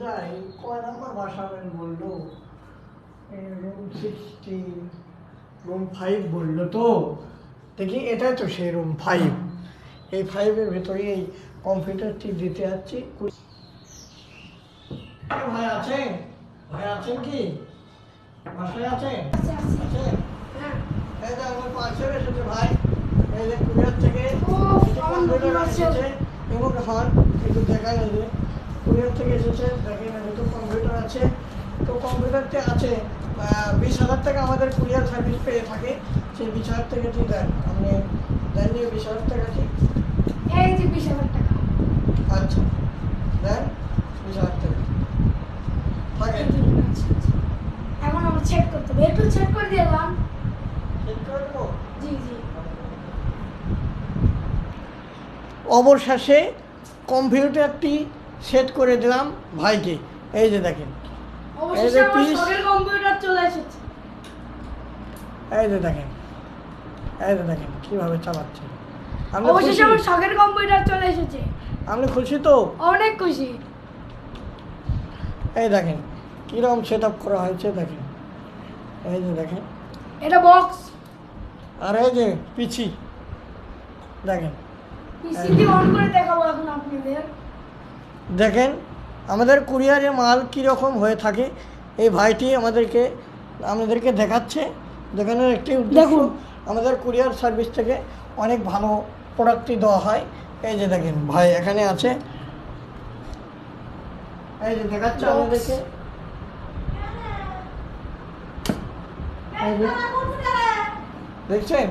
যাই কয় নাম্বার বাসাবেন বলল? রুম সিক্সটি রুম ফাইভ বলল তো। দেখি এটাই তো সেই রুম ফাইভ এই ফাইভের ভেতরে এই কম্পিউটারটি দিতে যাচ্ছি। ভাই আছেন? ভাই আছেন কি? বাসায় আছেন? আচ্ছা। আছেন? হ্যাঁ। এই যে আমার পার্সেল এসেছে ভাই। এই যে কুরিয়ার থেকে কম্পিউটার। এসেছে। এবং হন একটু দেখা যাবে কুরিয়ার থেকে এসেছে। দেখেন এখানে তো কম্পিউটার আছে। তো কম্পিউটারটি আছে বিশ হাজার টাকা আমাদের কুরিয়ার সার্ভিস পেয়ে থাকে। সেই বিশ হাজার টাকাটি দেন আপনি দেননি বিশ হাজার টাকাটি এই যে বিশ হাজার টাকা। আচ্ছা। দেন বিশ হাজার টাকা। থাকে যে, আচ্ছা, আচ্ছা। এখন আমার চেক করতে হবে। একটু চেক করে দিলাম ঠিক করে দেবো জি জি। অবশেষে কম্পিউটারটি সেট করে দিলাম ভাইকে। এই যে দেখেন। অবশেষে যে আমার কম্পিউটার চলে এসেছে। এই যে দেখেন। এই যে দেখেন কীভাবে চালাচ্ছে। অবশেষে আমার শখের কম্পিউটার চলে এসেছে। আপনি খুশি তো? অনেক খুশি। এই দেখেন কীরকম সেট আপ করা হয়েছে দেখেন। এই যে দেখেন। এটা বক্স আর এই যে পিছি দেখেন। পিসিটি অন করে দেখাবো এখন আপনাদের। দেখেন আমাদের কুরিয়ারে মাল কীরকম হয়ে থাকে এই ভাইটি আমাদেরকে আমাদেরকে দেখাচ্ছে। দেখানোর একটি উদ্দেশ্য। আমাদের কুরিয়ার সার্ভিস থেকে অনেক ভালো প্রোডাক্টটি দেওয়া হয়। এই যে দেখেন ভাই এখানে আছে। এই যে দেখাচ্ছে আমাদেরকে। দেখছেন?